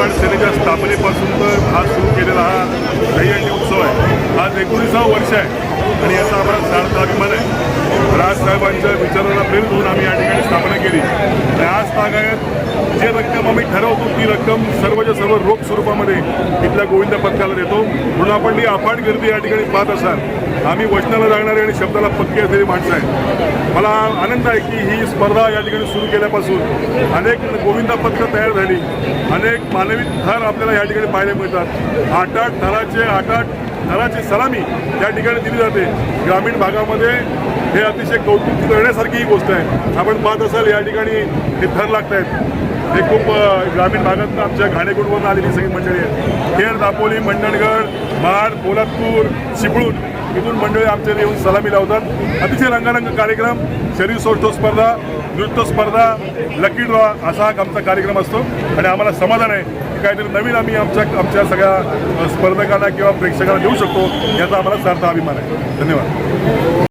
निर्माण सेनेच्या स्थापनेपासून तर हा सुरू केलेला हा दहीहंडी उत्सव आहे. आज एकोणीसावं वर्ष आहे आणि याचा आम्हाला सार्थ अभिमान आहे. राजसाहेबांच्या विचारांना प्रेरित होऊन आम्ही या ठिकाणी स्थापना केली. आणि आज तागायत जे रक्कम आम्ही ठरवतो ती रक्कम सर्वच्या सर्व रोख स्वरूपामध्ये इथल्या गोविंद पथकाला देतो. म्हणून आपण ही अफाट गर्दी या ठिकाणी पाहत असाल. आम्ही वचनाला लागणारे आणि शब्दाला पक्की असलेली माणसं आहेत. मला आनंद आहे की ही स्पर्धा या ठिकाणी सुरू केल्यापासून अनेक गोविंदा पथकं तयार झाली. अनेक मानवी थर आपल्याला या ठिकाणी पाहायला मिळतात. आठ आठ थराचे आठ आठ थराची सलामी या ठिकाणी दिली जाते. ग्रामीण भागामध्ये हे अतिशय कौतुक करण्यासारखी ही गोष्ट आहे. आपण पाहत असाल या ठिकाणी हे थर लागत आहेत हे खूप ग्रामीण भागातून आमच्या घाणेकुटवरून आलेली सगळी मंडळी आहे खेड दापोली मंडणगड माड पोलादपूर चिपळूण इथून मंडळी आमच्या येऊन सलामी लावतात. अतिशय रंगारंग कार्यक्रम शरीर सौष्ठव स्पर्धा नृत्य स्पर्धा लकी ड्रॉ असा हा आमचा कार्यक्रम असतो. आणि आम्हाला समाधान आहे की काहीतरी नवीन आम्ही आमच्या आमच्या सगळ्या स्पर्धकांना किंवा प्रेक्षकांना देऊ शकतो याचा आम्हाला सार्थ अभिमान आहे. धन्यवाद.